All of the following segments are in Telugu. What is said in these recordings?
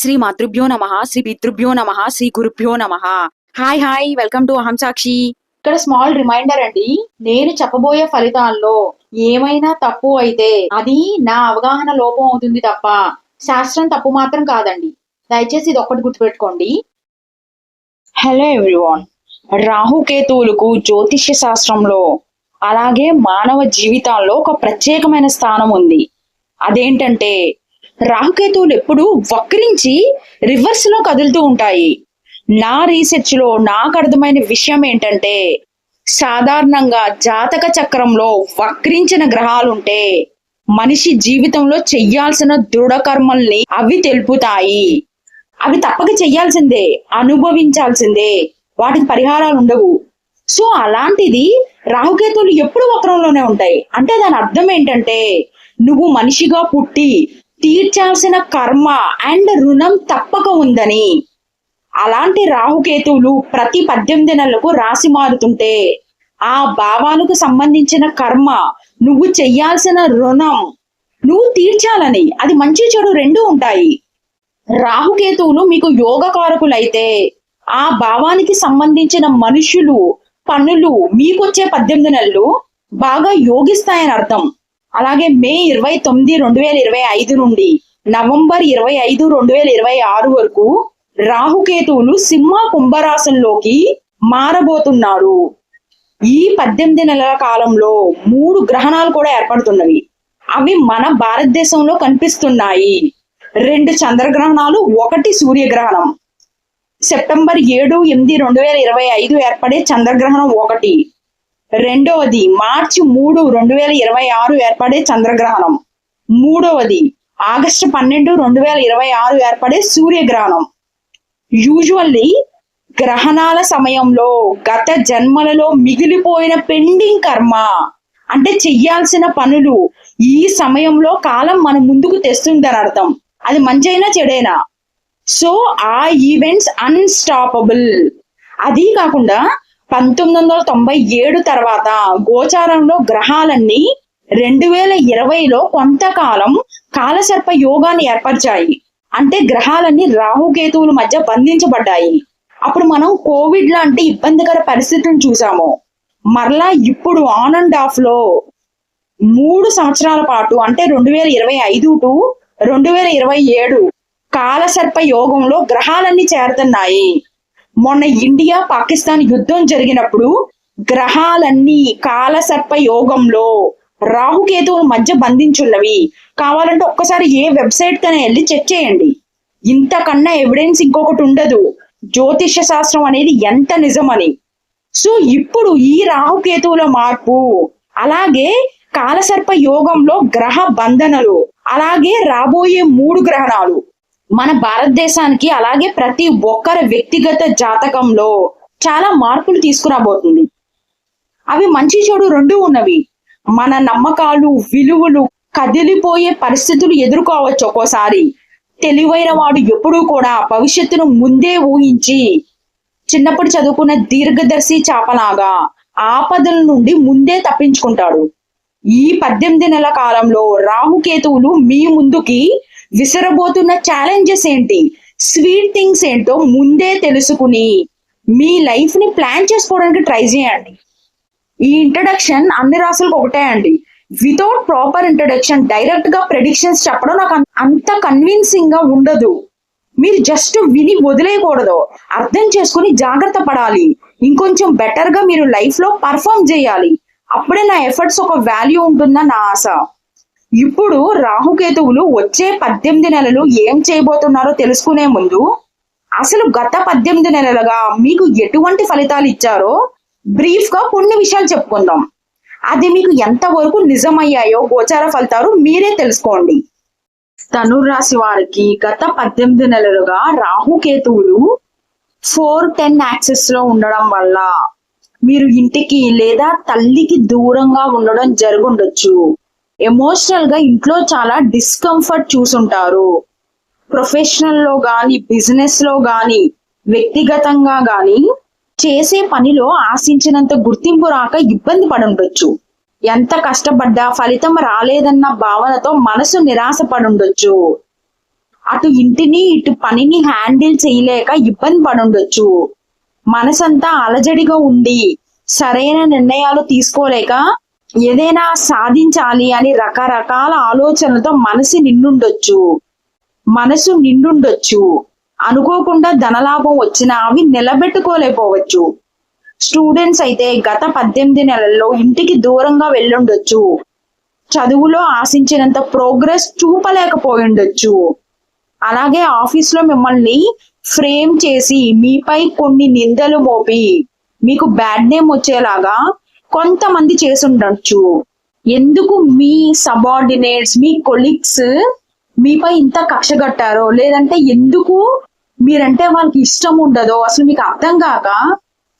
శ్రీ మాతృభ్యో నమ శ్రీ పితృభ్యో నమ శ్రీ గురుభ్యో నమ. హాయ్ హాయ్ వెల్కమ్ టు అహం సాక్షి ఇక్కడ స్మాల్ రిమైండర్ అండి నేను చెప్పబోయే ఫలితాల్లో ఏమైనా తప్పు అయితే అది నా అవగాహన లోపం అవుతుంది తప్ప శాస్త్రం తప్పు మాత్రం కాదండి. దయచేసి ఇది ఒక్కటి గుర్తుపెట్టుకోండి. హలో ఎవ్రీవాన్ రాహుకేతువులకు జ్యోతిష్య శాస్త్రంలో అలాగే మానవ జీవితాల్లో ఒక ప్రత్యేకమైన స్థానం ఉంది. అదేంటంటే రాహుకేతువులు ఎప్పుడు వక్రించి రివర్స్లో కదులుతూ ఉంటాయి. నా రీసెర్చ్లో నాకు అర్థమైన విషయం ఏంటంటే సాధారణంగా జాతక చక్రంలో వక్రించిన గ్రహాలుంటే మనిషి జీవితంలో చెయ్యాల్సిన దృఢకర్మల్ని అవి తెలుపుతాయి. అవి తప్పక చెయ్యాల్సిందే అనుభవించాల్సిందే వాటికి పరిహారాలు ఉండవు. సో అలాంటిది రాహుకేతువులు ఎప్పుడు వక్రంలోనే ఉంటాయి. అంటే దాని అర్థం ఏంటంటే నువ్వు మనిషిగా పుట్టి తీర్చాల్సిన కర్మ అండ్ రుణం తప్పక ఉందని. అలాంటి రాహుకేతువులు ప్రతి పద్దెనిమిది నెలలకు రాసి మారుతుంటే ఆ భావాలకు సంబంధించిన కర్మ నువ్వు చెయ్యాల్సిన రుణం నువ్వు తీర్చాలని అది మంచి చెడు రెండు ఉంటాయి. రాహుకేతువులు మీకు యోగకారకులైతే ఆ భావానికి సంబంధించిన మనుషులు పనులు మీకొచ్చే పద్దెనిమిది నెలలు బాగా యోగిస్తాయని అర్థం. అలాగే మే ఇరవై తొమ్మిది రెండు వేల ఇరవై ఐదు నుండి నవంబర్ ఇరవై ఐదు రెండు వేల ఇరవై ఆరు వరకు రాహుకేతువులు సింహ కుంభరాశంలోకి మారబోతున్నారు. ఈ పద్దెనిమిది నెలల కాలంలో మూడు గ్రహణాలు కూడా ఏర్పడుతున్నవి. అవి మన భారతదేశంలో కనిపిస్తున్నాయి. రెండు చంద్రగ్రహణాలు ఒకటి సూర్యగ్రహణం. సెప్టెంబర్ ఏడు ఎనిమిది రెండు వేల ఇరవై ఐదు ఏర్పడే చంద్రగ్రహణం ఒకటి. రెండవది మార్చి మూడు రెండు వేల ఇరవై ఆరు ఏర్పడే చంద్రగ్రహణం. మూడవది ఆగస్టు పన్నెండు రెండు వేల ఇరవై ఆరు ఏర్పడే సూర్యగ్రహణం. యూజువల్లీ గ్రహణాల సమయంలో గత జన్మలలో మిగిలిపోయిన పెండింగ్ కర్మ అంటే చెయ్యాల్సిన పనులు ఈ సమయంలో కాలం మన ముందుకు తెస్తుందని అర్థం. అది మంచైనా చెడైనా. సో ఆ ఈవెంట్స్ అన్స్టాపబుల్ అది కాకుండా పంతొమ్మిది వందల తొంభై ఏడు తర్వాత గోచారంలో గ్రహాలన్నీ రెండు వేల ఇరవైలో కొంతకాలం కాలసర్ప యోగాన్ని ఏర్పరిచాయి. అంటే గ్రహాలన్నీ రాహుకేతువుల మధ్య బంధించబడ్డాయి. అప్పుడు మనం కోవిడ్ లాంటి ఇబ్బందికర పరిస్థితులను చూసాము మరలా ఇప్పుడు ఆన్ అండ్ ఆఫ్లో మూడు సంవత్సరాల పాటు అంటే రెండు వేల ఇరవై ఐదు టు రెండు వేల ఇరవై ఏడు కాలసర్ప యోగంలో గ్రహాలన్నీ చేరుతున్నాయి. మొన్న ఇండియా పాకిస్తాన్ యుద్ధం జరిగినప్పుడు గ్రహాలన్నీ కాలసర్ప యోగంలో రాహుకేతువుల మధ్య బంధించున్నవి. కావాలంటే ఒక్కసారి ఏ వెబ్సైట్ కన్నా వెళ్ళి చెక్ చేయండి. ఇంతకన్నా ఎవిడెన్స్ ఇంకొకటి ఉండదు. జ్యోతిష్య శాస్త్రం అనేది ఎంత నిజమని. సో ఇప్పుడు ఈ రాహుకేతువుల మార్పు అలాగే కాలసర్ప యోగంలో గ్రహ బంధనలు అలాగే రాబోయే మూడు గ్రహణాలు మన భారతదేశానికి అలాగే ప్రతి ఒక్కరి వ్యక్తిగత జాతకంలో చాలా మార్పులు తీసుకురాబోతుంది. అవి మంచి చెడు రెండు ఉన్నవి. మన నమ్మకాలు విలువలు కదిలిపోయే పరిస్థితులు ఎదుర్కోవచ్చు ఒక్కోసారి. తెలివైన వాడు ఎప్పుడూ కూడా భవిష్యత్తును ముందే ఊహించి చిన్నప్పుడు చదువుకున్న దీర్ఘదర్శి చాపలాగా ఆపదల నుండి ముందే తప్పించుకుంటాడు. ఈ పద్దెనిమిది నెలల కాలంలో రాహుకేతువులు మీ ముందుకి విసరబోతున్న ఛాలెంజెస్ ఏంటి? స్వీట్ థింగ్స్ ఏంటో ముందే తెలుసుకుని మీ లైఫ్ని ప్లాన్ చేసుకోవడానికి ట్రై చేయండి. ఈ ఇంట్రడక్షన్ అన్ని రాసులకు ఒకటే అండి. వితౌట్ ప్రాపర్ ఇంట్రడక్షన్ డైరెక్ట్గా ప్రెడిక్షన్స్ చెప్పడం నాకు అంత కన్విన్సింగ్గా ఉండదు. మీరు జస్ట్ విని వదిలేయకూడదు. అర్థం చేసుకుని జాగ్రత్త పడాలి. ఇంకొంచెం బెటర్గా మీరు లైఫ్లో పర్ఫామ్ చేయాలి. అప్పుడే నా ఎఫర్ట్స్ ఒక వాల్యూ ఉంటుందని నా ఆశ. ఇప్పుడు రాహుకేతువులు వచ్చే పద్దెనిమిది నెలలు ఏం చేయబోతున్నారో తెలుసుకునే ముందు అసలు గత పద్దెనిమిది నెలలుగా మీకు ఎటువంటి ఫలితాలు ఇచ్చారో బ్రీఫ్గా కొన్ని విషయాలు చెప్పుకుందాం. అది మీకు ఎంతవరకు నిజమయ్యాయో గోచార ఫలితాలు మీరే తెలుసుకోండి. ధనుర్రాశి వారికి గత పద్దెనిమిది నెలలుగా రాహుకేతువులు ఫోర్ టెన్ యాక్సెస్లో ఉండడం వల్ల మీరు ఇంటికి లేదా తల్లికి దూరంగా ఉండడం జరుగుండొచ్చు. ఎమోషనల్గా ఇంట్లో చాలా డిస్కంఫర్ట్ చూసుంటారు. ప్రొఫెషనల్లో గాని బిజినెస్లో గాని వ్యక్తిగతంగా గాని చేసే పనిలో ఆశించినంత గుర్తింపు రాక ఇబ్బంది పడుండొచ్చు. ఎంత కష్టపడ్డా ఫలితం రాలేదన్న భావనతో మనసు నిరాశ పడుండొచ్చు. అటు ఇంటిని ఇటు పనిని హ్యాండిల్ చేయలేక ఇబ్బంది పడుండొచ్చు. మనసంతా అలజడిగా ఉండి సరైన నిర్ణయాలు తీసుకోలేక ఏదైనా సాధించాలి అని రకరకాల ఆలోచనలతో మనసు నిండుండొచ్చు. మనసు నిండుండొచ్చు. అనుకోకుండా ధనలాభం వచ్చినా అవి నిలబెట్టుకోలేకపోవచ్చు. స్టూడెంట్స్ అయితే గత పద్దెనిమిది నెలల్లో ఇంటికి దూరంగా వెళ్ళుండొచ్చు. చదువులో ఆశించినంత ప్రోగ్రెస్ చూపలేకపోయిండొచ్చు. అలాగే ఆఫీస్లో మిమ్మల్ని ఫ్రేమ్ చేసి మీపై కొన్ని నిందలు మోపి మీకు బ్యాడ్ నేమ్ వచ్చేలాగా కొంతమంది చేసుండొచ్చు. ఎందుకు మీ సబార్డినేట్స్ మీ కొలీగ్స్ మీపై ఇంత కక్ష కట్టారో? లేదంటే ఎందుకు మీరంటే వాళ్ళకి ఇష్టం ఉండదో? అసలు మీకు అర్థం కాక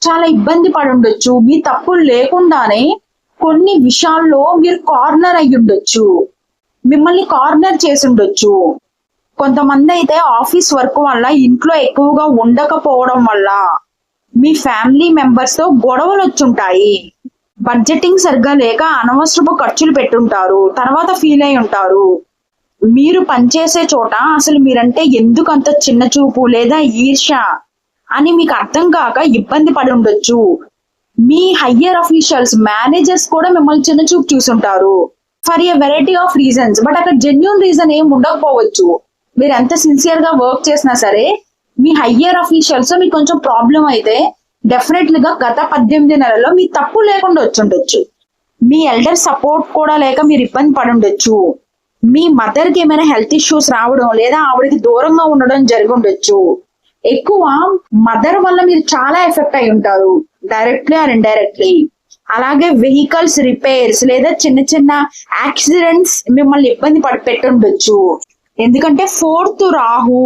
చాలా ఇబ్బంది పడి ఉండొచ్చు మీ తప్పులు లేకుండానే కొన్ని విషయాల్లో మీరు కార్నర్ అయ్యి ఉండొచ్చు మిమ్మల్ని కార్నర్ చేసి ఉండొచ్చు కొంతమంది అయితే ఆఫీస్ వర్క్ వల్ల ఇంట్లో ఎక్కువగా ఉండకపోవడం వల్ల మీ ఫ్యామిలీ మెంబర్స్తో గొడవలు వచ్చుంటాయి బడ్జెటింగ్ సరిగ్గా లేక అనవసరపు ఖర్చులు పెట్టుంటారు. తర్వాత ఫీల్ అయి ఉంటారు. మీరు పనిచేసే చోట అసలు మీరంటే ఎందుకు అంత చిన్న చూపు లేదా ఈర్ష అని మీకు అర్థం కాక ఇబ్బంది పడి ఉండొచ్చు. మీ హయ్యర్ అఫీషియల్స్ మేనేజర్స్ కూడా మిమ్మల్ని చిన్న చూపు చూసుంటారు. For a variety of reasons but అక్కడ జెన్యున్ రీజన్ ఏం ఉండకపోవచ్చు. మీరు ఎంత సిన్సియర్గా వర్క్ చేసినా సరే మీ హయ్యర్ అఫీషియల్స్ మీకు కొంచెం ప్రాబ్లం అయితే డెఫినెట్లీ గా గత పద్దెనిమిది నెలల్లో మీ తప్పు లేకుండా వచ్చుండొచ్చు. మీ ఎల్డర్ సపోర్ట్ కూడా లేక మీరు ఇబ్బంది పడి ఉండొచ్చు మీ మదర్కి ఏమైనా హెల్త్ ఇష్యూస్ రావడం లేదా ఆవిడకి దూరంగా ఉండడం జరిగి ఉండొచ్చు ఎక్కువ మదర్ వల్ల మీరు చాలా ఎఫెక్ట్ అయి ఉంటారు. డైరెక్ట్లీ ఆర్ ఇండైరెక్ట్లీ అలాగే వెహికల్స్ రిపేర్స్ లేదా చిన్న చిన్న యాక్సిడెంట్స్ మిమ్మల్ని ఇబ్బంది పడి పెట్టుండొచ్చు. ఎందుకంటే ఫోర్త్ రాహు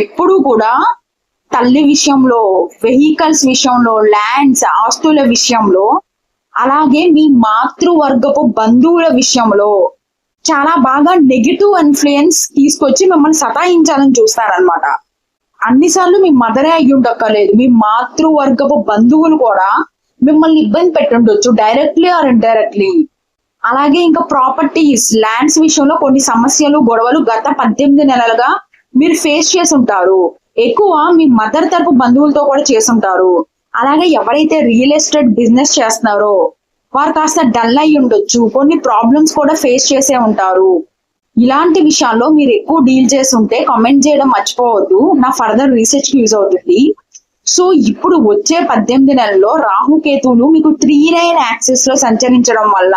ఎప్పుడు కూడా తల్లి విషయంలో వెహికల్స్ విషయంలో ల్యాండ్స్ ఆస్తుల విషయంలో అలాగే మీ మాతృవర్గపు బంధువుల విషయంలో చాలా బాగా నెగిటివ్ ఇన్ఫ్లుయెన్స్ తీసుకొచ్చి మిమ్మల్ని సతాయించాలని చూస్తారనమాట అన్నిసార్లు మీ మదరే అయ్యి ఉండక్కర్లేదు మీ మాతృవర్గపు బంధువులు కూడా మిమ్మల్ని ఇబ్బంది పెట్టుండొచ్చు డైరెక్ట్లీ ఆర్ ఇండైరెక్ట్లీ అలాగే ఇంకా ప్రాపర్టీస్ ల్యాండ్స్ విషయంలో కొన్ని సమస్యలు గొడవలు గత పద్దెనిమిది నెలలుగా మీరు ఫేస్ చేసి ఉంటారు. ఎక్కువ మీ మదర్ తరపు బంధువులతో కూడా చేసుంటారు. అలాగే ఎవరైతే రియల్ ఎస్టేట్ బిజినెస్ చేస్తున్నారో వారు కాస్త డల్ అయి ఉండొచ్చు. కొన్ని ప్రాబ్లమ్స్ కూడా ఫేస్ చేసే ఉంటారు. ఇలాంటి విషయాల్లో మీరు ఎక్కువ డీల్ చేసి ఉంటే కామెంట్ చేయడం మర్చిపోవద్దు. నా ఫర్దర్ రీసెర్చ్కి యూజ్ అవుతుంది. సో ఇప్పుడు వచ్చే పద్దెనిమిది నెలల్లో రాహుకేతువులు మీకు త్రీ నైన్ యాక్సెస్లో సంచరించడం వల్ల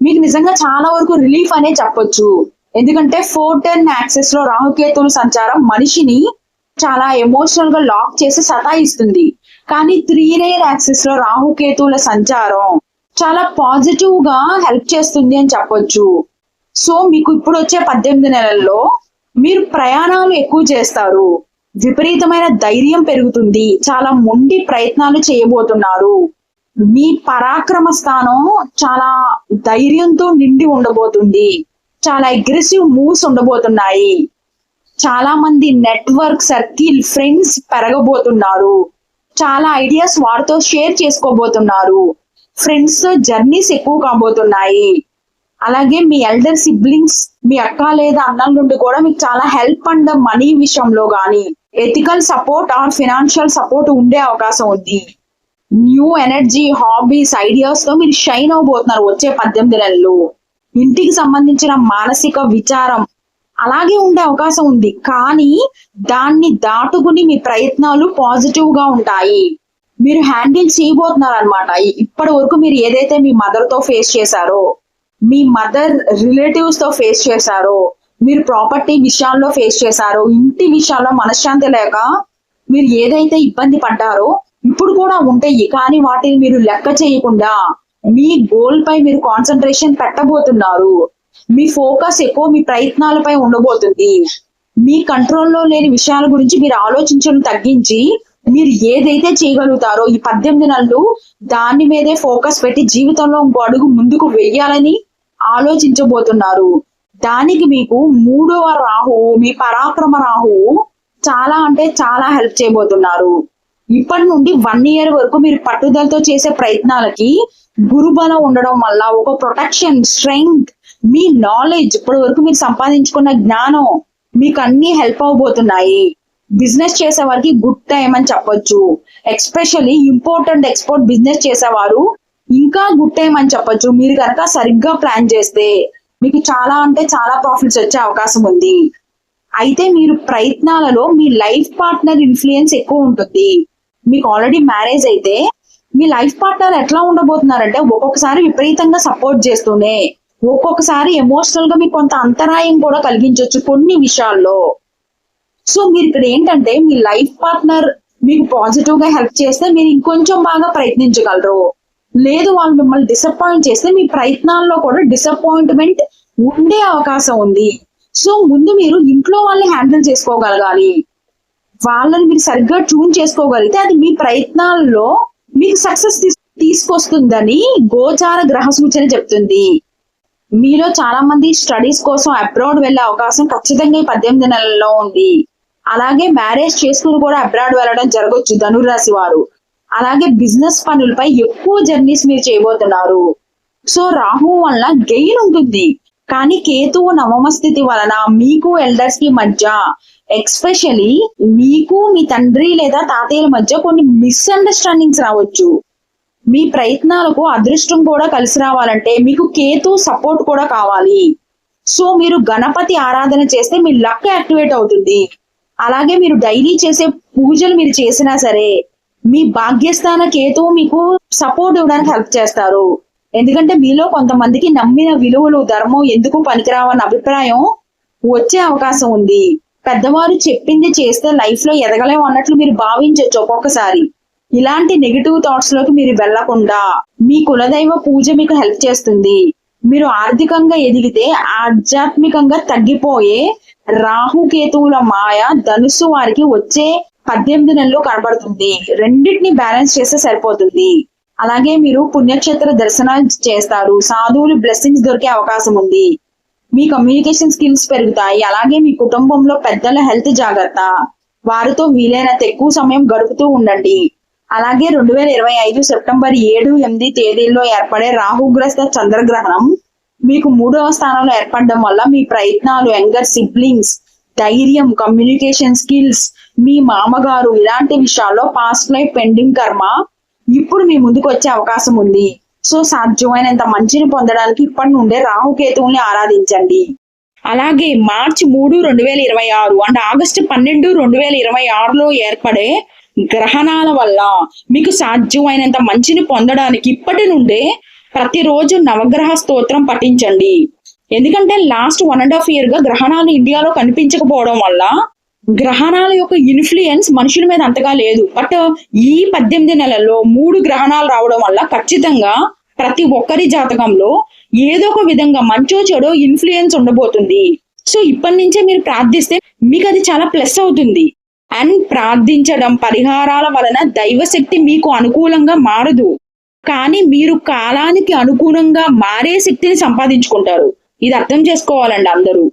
మీకు నిజంగా చాలా వరకు రిలీఫ్ అనే చెప్పొచ్చు. ఎందుకంటే ఫోర్ టెన్ యాక్సెస్లో రాహుకేతువులు సంచారం మనిషిని చాలా ఎమోషనల్గా లాక్ చేసి సతాయిస్తుంది. కానీ త్రీ రేర్ యాక్సెస్లో రాహుకేతువుల సంచారం చాలా పాజిటివ్గా హెల్ప్ చేస్తుంది అని చెప్పొచ్చు. సో మీకు ఇప్పుడు వచ్చే పద్దెనిమిది నెలల్లో మీరు ప్రయాణాలు ఎక్కువ చేస్తారు. విపరీతమైన ధైర్యం పెరుగుతుంది. చాలా మొండి ప్రయత్నాలు చేయబోతున్నారు. మీ పరాక్రమ స్థానం చాలా ధైర్యంతో నిండి ఉండబోతుంది. చాలా అగ్రెసివ్ మూవ్స్ ఉండబోతున్నాయి. చాలా మంది నెట్వర్క్ సర్కిల్ ఫ్రెండ్స్ పెరగబోతున్నారు. చాలా ఐడియాస్ వారితో షేర్ చేసుకోబోతున్నారు. ఫ్రెండ్స్తో జర్నీస్ ఎక్కువ కాబోతున్నాయి. అలాగే మీ ఎల్డర్ సిబ్లింగ్స్ మీ అక్క లేదా అన్నల నుండి కూడా మీకు చాలా హెల్ప్ అండ్ మనీ విషయంలో కానీ ethical support or financial support ఉండే అవకాశం ఉంది. న్యూ ఎనర్జీ హాబీస్ ఐడియాస్తో మీరు షైన్ అవబోతున్నారు వచ్చే పద్దెనిమిది నెలలు. ఇంటికి సంబంధించిన మానసిక విచారం అలాగే ఉండే అవకాశం ఉంది. కానీ దాన్ని దాటుకుని మీ ప్రయత్నాలు పాజిటివ్గా ఉంటాయి. మీరు హ్యాండిల్ చేయబోతున్నారు అనమాట ఇప్పటి వరకు మీరు ఏదైతే మీ మదర్తో ఫేస్ చేశారో మీ మదర్ రిలేటివ్స్తో ఫేస్ చేశారో మీరు ప్రాపర్టీ విషయాల్లో ఫేస్ చేశారో ఇంటి విషయాల్లో మనశ్శాంతి లేక మీరు ఏదైతే ఇబ్బంది పడ్డారో ఇప్పుడు కూడా ఉంటాయి. కానీ వాటిని మీరు లెక్క చేయకుండా మీ గోల్ పై మీరు కాన్సన్ట్రేషన్ పెట్టబోతున్నారు. మీ ఫోకస్ ఎక్కువ మీ ప్రయత్నాలపై ఉండబోతుంది. మీ కంట్రోల్లో లేని విషయాల గురించి మీరు ఆలోచించడం తగ్గించి మీరు ఏదైతే చేయగలుగుతారో ఈ పద్దెనిమిది నెలలు దాని మీదే ఫోకస్ పెట్టి జీవితంలో ఇంకో అడుగు ముందుకు వెయ్యాలని ఆలోచించబోతున్నారు. దానికి మీకు మూడవ రాహువు మీ పరాక్రమ రాహువు చాలా అంటే చాలా హెల్ప్ చేయబోతున్నారు. ఇప్పటి నుండి వన్ ఇయర్ వరకు మీరు పట్టుదలతో చేసే ప్రయత్నాలకి గురుబలం ఉండడం వల్ల ఒక ప్రొటెక్షన్ స్ట్రెంగ్త్ మీ నాలెడ్జ్ ఇప్పటి వరకు మీరు సంపాదించుకున్న జ్ఞానం మీకు అన్ని హెల్ప్ అవబోతున్నాయి. బిజినెస్ చేసే వారికి గుడ్ టైం అని చెప్పొచ్చు. ఎక్స్పెషల్లీ అండ్ ఎక్స్పోర్ట్ బిజినెస్ చేసేవారు ఇంకా గుడ్ టైం అని చెప్పొచ్చు. మీరు కనుక సరిగ్గా ప్లాన్ చేస్తే మీకు చాలా అంటే చాలా ప్రాఫిట్స్ వచ్చే అవకాశం ఉంది. అయితే మీరు ప్రయత్నాలలో మీ లైఫ్ పార్ట్నర్ ఇన్ఫ్లుయెన్స్ ఎక్కువ ఉంటుంది. మీకు ఆల్రెడీ మ్యారేజ్ అయితే మీ లైఫ్ పార్ట్నర్ ఎట్లా ఉండబోతున్నారంటే ఒక్కొక్కసారి విపరీతంగా సపోర్ట్ చేస్తూనే ఒక్కొక్కసారి ఎమోషనల్గా మీకు కొంత అంతరాయం కూడా కలిగించవచ్చు కొన్ని విషయాల్లో. సో మీరు ఇక్కడ ఏంటంటే మీ లైఫ్ పార్ట్నర్ మీకు పాజిటివ్గా హెల్ప్ చేస్తే మీరు ఇంకొంచెం బాగా ప్రయత్నించగలరు. లేదు వాళ్ళు మిమ్మల్ని డిసప్పాయింట్ చేస్తే మీ ప్రయత్నాల్లో కూడా డిసప్పాయింట్మెంట్ ఉండే అవకాశం ఉంది. సో ముందు మీరు ఇంట్లో వాళ్ళని హ్యాండిల్ చేసుకోగలగాలి. వాళ్ళని మీరు సరిగ్గా ట్యూన్ చేసుకోగలిగితే అది మీ ప్రయత్నాల్లో మీకు సక్సెస్ తీసుకొస్తుందని గోచార గ్రహ సూచన చెప్తుంది. మీలో చాలా మంది స్టడీస్ కోసం అబ్రాడ్ వెళ్ళే అవకాశం ఖచ్చితంగా ఈ పద్దెనిమిది నెలల్లో ఉంది. అలాగే మ్యారేజ్ చేసుకుని కూడా అబ్రాడ్ వెళ్ళడం జరగవచ్చు ధనుర్రాశి వారు. అలాగే బిజినెస్ పనులపై ఎక్కువ జర్నీస్ మీరు చేయబోతున్నారు. సో రాహు వల్ల గెయిన్ ఉంటుంది. కానీ కేతువు నవమ స్థితి వలన మీకు ఎల్డర్స్కి మధ్య ఎక్స్పెషలీ మీకు మీ తండ్రి లేదా తాతయ్యల మధ్య కొన్ని మిస్అండర్స్టాండింగ్స్ రావచ్చు. మీ ప్రయత్నాలకు అదృష్టం కూడా కలిసి రావాలంటే మీకు కేతు సపోర్ట్ కూడా కావాలి. సో మీరు గణపతి ఆరాధన చేస్తే మీ లక్ యాక్టివేట్ అవుతుంది. అలాగే మీరు డైలీ చేసే పూజలు మీరు చేసినా సరే మీ భాగ్యస్థాన కేతు మీకు సపోర్ట్ ఇవ్వడానికి హెల్ప్ చేస్తారు. ఎందుకంటే మీలో కొంతమందికి నమ్మిన విలువలు ధర్మం ఎందుకు పనికిరావన్న అభిప్రాయం వచ్చే అవకాశం ఉంది. పెద్దవారు చెప్పింది చేస్తే లైఫ్లో ఎదగలేం అన్నట్లు మీరు భావించవచ్చు ఒక్కొక్కసారి. ఇలాంటి నెగిటివ్ థాట్స్లోకి మీరు వెళ్ళకుండా మీ కులదైవ పూజ మీకు హెల్ప్ చేస్తుంది. మీరు ఆర్థికంగా ఎదిగితే ఆధ్యాత్మికంగా తగ్గిపోయే రాహుకేతువుల మాయ ధనుసు వారికి వచ్చే పద్దెనిమిది నెలలు కనబడుతుంది. రెండింటిని బ్యాలెన్స్ చేస్తే సరిపోతుంది. అలాగే మీరు పుణ్యక్షేత్ర దర్శనాలు చేస్తారు. సాధువులు బ్లెస్సింగ్స్ దొరికే అవకాశం ఉంది. మీ కమ్యూనికేషన్ స్కిల్స్ పెరుగుతాయి. అలాగే మీ కుటుంబంలో పెద్దల హెల్త్ జాగ్రత్త. వారితో వీలైనంత ఎక్కువ సమయం గడుపుతూ ఉండండి. అలాగే రెండు వేల ఇరవై ఐదు సెప్టెంబర్ ఏడు ఎనిమిది తేదీల్లో ఏర్పడే రాహుగ్రస్త చంద్రగ్రహణం మీకు మూడవ స్థానంలో ఏర్పడడం వల్ల మీ ప్రయత్నాలు యంగర్ సిబ్లింగ్స్ ధైర్యం కమ్యూనికేషన్ స్కిల్స్ మీ మామగారు ఇలాంటి విషయాల్లో పాస్ట్ లైఫ్ పెండింగ్ కర్మ ఇప్పుడు మీ ముందుకు వచ్చే అవకాశం ఉంది. సో సాధ్యమైనంత మంచిని పొందడానికి ఇప్పటి నుండే రాహుకేతువుని ఆరాధించండి. అలాగే మార్చి మూడు రెండు వేల ఇరవై ఆరు అండ్ ఆగస్టు పన్నెండు రెండు వేల ఇరవై ఆరులో ఏర్పడే గ్రహణాల వల్ల మీకు సాధ్యమైనంత మంచిని పొందడానికి ఇప్పటి నుండే ప్రతిరోజు నవగ్రహ స్తోత్రం పఠించండి. ఎందుకంటే లాస్ట్ వన్ అండ్ హాఫ్ ఇయర్గా గ్రహణాలు ఇండియాలో కనిపించకపోవడం వల్ల గ్రహణాల యొక్క ఇన్ఫ్లుయెన్స్ మనుషుల మీద అంతగా లేదు. బట్ ఈ పద్దెనిమిది నెలల్లో మూడు గ్రహణాలు రావడం వల్ల ఖచ్చితంగా ప్రతి ఒక్కరి జాతకంలో ఏదో ఒక విధంగా మంచో చెడో ఇన్ఫ్లుయెన్స్ ఉండబోతుంది. సో ఇప్పటి నుంచే మీరు ప్రార్థిస్తే మీకు అది చాలా ప్లస్ అవుతుంది. అండ్ ప్రార్థించడం పరిహారాల వలన దైవశక్తి మీకు అనుకూలంగా మారదు. కానీ మీరు కాలానికి అనుగుణంగా మారే శక్తిని సంపాదించుకుంటారు. ఇది అర్థం చేసుకోవాలండి అందరూ.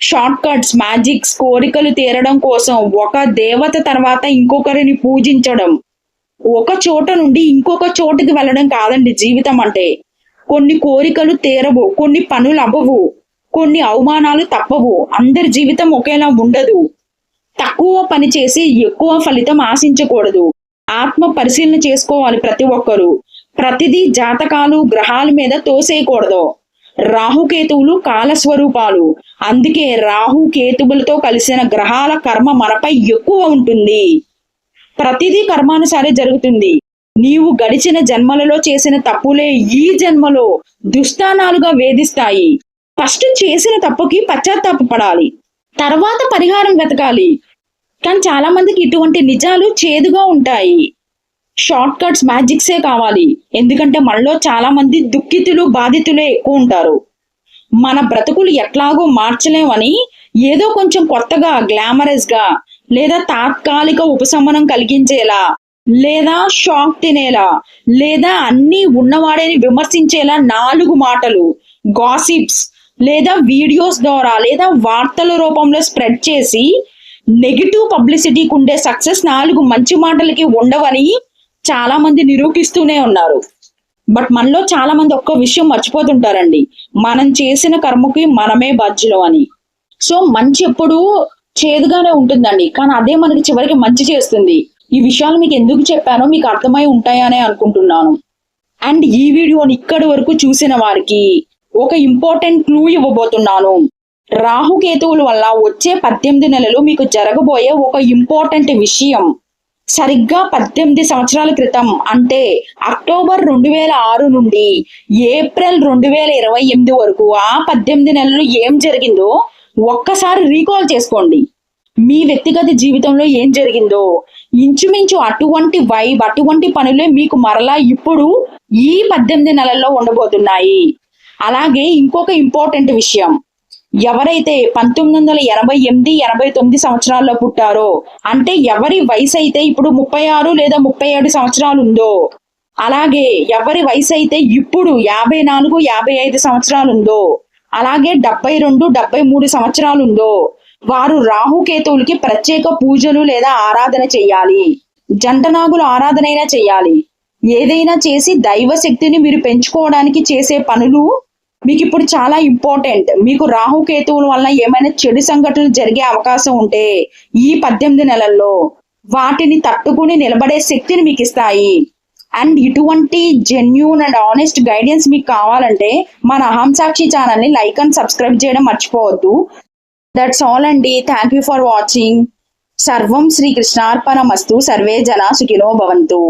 షార్ట్ కట్స్ మ్యాజిక్స్ కోరికలు తీరడం కోసం ఒక దేవత తర్వాత ఇంకొకరిని పూజించడం ఒక చోట నుండి ఇంకొక చోటుకి వెళ్ళడం కాదండి జీవితం అంటే. కొన్ని కోరికలు తీరవు కొన్ని పనులు అవ్వవు కొన్ని అవమానాలు తప్పవు. అందరి జీవితం ఒకేలా ఉండదు. తక్కువ పని చేసి ఎక్కువ ఫలితం ఆశించకూడదు. ఆత్మ పరిశీలన చేసుకోవాలి ప్రతి ఒక్కరూ. ప్రతిదీ జాతకాలు గ్రహాల మీద తోసేయకూడదు. రాహుకేతువులు కాలస్వరూపాలు. అందుకే రాహు కేతువులతో కలిసిన గ్రహాల కర్మ మనపై ఎక్కువ ఉంటుంది. ప్రతిదీ కర్మానుసారే జరుగుతుంది. నీవు గడిచిన జన్మలలో చేసిన తప్పులే ఈ జన్మలో దుస్థానాలుగా వేధిస్తాయి. ఫస్ట్ చేసిన తప్పుకి పశ్చాత్తాపడాలి తర్వాత పరిహారం వెతకాలి. కానీ చాలా మందికి ఇటువంటి నిజాలు చేదుగా ఉంటాయి. షార్ట్ కట్స్ మ్యాజిక్సే కావాలి. ఎందుకంటే మనలో చాలా మంది దుఃఖితులు బాధితులే ఎక్కువ ఉంటారు. మన బ్రతుకులు ఎట్లాగో మార్చలేమని ఏదో కొంచెం కొత్తగా గ్లామరస్గా లేదా తాత్కాలిక ఉపశమనం కలిగించేలా లేదా షాక్ తినేలా లేదా అన్ని ఉన్నవాడేని విమర్శించేలా నాలుగు మాటలు గాసిప్స్ లేదా వీడియోస్ ద్వారా లేదా వార్తల రూపంలో స్ప్రెడ్ చేసి నెగిటివ్ పబ్లిసిటీకి ఉండే సక్సెస్ నాలుగు మంచి మాటలకి ఉండవని చాలా మంది నిరూపిస్తూనే ఉన్నారు. బట్ మనలో చాలా మంది ఒక్క విషయం మర్చిపోతుంటారండి. మనం చేసిన కర్మకి మనమే బాధ్యులం అని. సో మంచి ఎప్పుడు చేదుగానే ఉంటుందండి. కానీ అదే మనకి చివరికి మంచి చేస్తుంది. ఈ విషయాలు మీకు ఎందుకు చెప్పానో మీకు అర్థమై ఉంటాయనే అనుకుంటున్నాను. అండ్ ఈ వీడియోని ఇక్కడి వరకు చూసిన వారికి ఒక ఇంపార్టెంట్ క్లూ ఇవ్వబోతున్నాను. రాహుకేతువుల వల్ల వచ్చే పద్దెనిమిది నెలలు మీకు జరగబోయే ఒక ఇంపార్టెంట్ విషయం. సరిగ్గా పద్దెనిమిది సంవత్సరాల క్రితం అంటే అక్టోబర్ రెండు వేల ఆరు నుండి ఏప్రిల్ రెండు వేల ఇరవై ఎనిమిది వరకు ఆ పద్దెనిమిది నెలలు ఏం జరిగిందో ఒక్కసారి రీకాల్ చేసుకోండి. మీ వ్యక్తిగత జీవితంలో ఏం జరిగిందో ఇంచుమించు అటువంటి వైబ్ అటువంటి పనులే మీకు మరలా ఇప్పుడు ఈ పద్దెనిమిది నెలల్లో ఉండబోతున్నాయి. అలాగే ఇంకొక ఇంపార్టెంట్ విషయం. ఎవరైతే పంతొమ్మిది వందల ఎనభై ఎనిమిది ఎనభై తొమ్మిది సంవత్సరాల్లో పుట్టారో అంటే ఎవరి వయసు అయితే ఇప్పుడు ముప్పై ఆరు లేదా ముప్పై ఏడు సంవత్సరాలు ఉందో అలాగే ఎవరి వయసు అయితే ఇప్పుడు యాభై నాలుగు యాభై ఐదు సంవత్సరాలు ఉందో అలాగే డెబ్బై రెండు డెబ్బై మూడు సంవత్సరాలు ఉందో వారు రాహుకేతువులకి ప్రత్యేక పూజలు లేదా ఆరాధన చేయాలి. జంటనాగుల ఆరాధన అయినా చేయాలి. ఏదైనా చేసి దైవ శక్తిని మీరు పెంచుకోవడానికి చేసే పనులు మీకు ఇప్పుడు చాలా ఇంపార్టెంట్. మీకు రాహుకేతువుల వల్ల ఏమైనా చెడు సంఘటనలు జరిగే అవకాశం ఉంటే ఈ పద్దెనిమిది నెలల్లో వాటిని తట్టుకుని నిలబడే శక్తిని మీకు ఇస్తాయి అండ్ ఇటువంటి జెన్యూన్ అండ్ ఆనెస్ట్ గైడెన్స్ మీకు కావాలంటే మన అహం సాక్షి ఛానల్ని లైక్ అండ్ సబ్స్క్రైబ్ చేయడం మర్చిపోవద్దు. దట్స్ ఆల్ అండి. థ్యాంక్ యూ ఫర్ వాచింగ్ సర్వం శ్రీకృష్ణార్పణమస్తు సర్వే జనా సుఖినో భవంతు.